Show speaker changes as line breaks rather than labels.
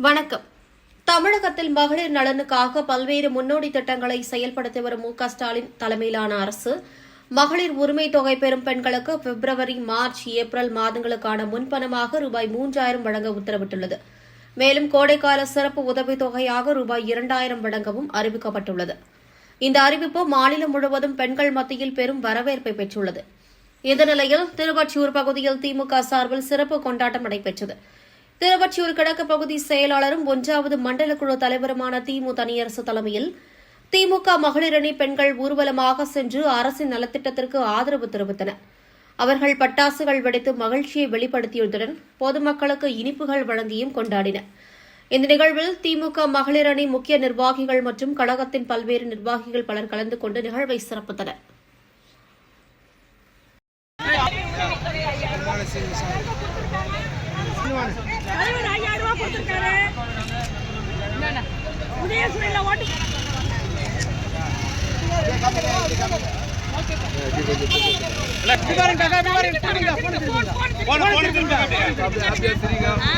வணக்கம். தமிழகத்தில் மகளிர் நலனுக்காக பல்வேறு முன்னோடி திட்டங்களை செயல்படுத்தி வரும் மு க ஸ்டாலின் தலைமையிலான அரசு மகளிர் உரிமை தொகை பெறும் பெண்களுக்கு பிப்ரவரி மார்ச் ஏப்ரல் மாதங்களுக்கான முன்பணமாக ரூபாய் மூன்றாயிரம் வழங்க உத்தரவிட்டுள்ளது. மேலும் கோடைக்கால சிறப்பு உதவித் தொகையாக ரூபாய் இரண்டாயிரம் வழங்கவும் அறிவிக்கப்பட்டுள்ளது. இந்த அறிவிப்பு மாநிலம் முழுவதும் பெண்கள் மத்தியில் பெரும் வரவேற்பை பெற்றுள்ளது. இந்த நிலையில் திருவொற்றியூர் பகுதியில் திமுக சார்பில் சிறப்பு கொண்டாட்டம் நடைபெற்றது. திருவொற்றியூர் கிழக்கு பகுதி செயலாளரும் ஒன்றாவது மண்டல குழு தலைவருமான திமு தனியரசு தலைமையில் திமுக மகளிரணி பெண்கள் ஊர்வலமாக சென்று அரசின் நலத்திட்டத்திற்கு ஆதரவு தெரிவித்தனர் அவர்கள் பட்டாசுகள் வெடித்து மகிழ்ச்சியை வெளிப்படுத்தியதுடன் பொதுமக்களுக்கு இனிப்புகள் வழங்கியும் கொண்டாடினர். இந்த நிகழ்வில் திமுக மகளிர் அணி முக்கிய நிர்வாகிகள் மற்றும் கழகத்தின் பல்வேறு நிர்வாகிகள் பலர் கலந்து கொண்டு நிகழ்வை சிறப்பித்தனர்
தலைவர் ஐயாயிரம் ரூபாய் கொடுத்திருக்காரு உதயசூரியல ஓட்டு
போன் போன் திரும்ப அப்படியே.
ஆ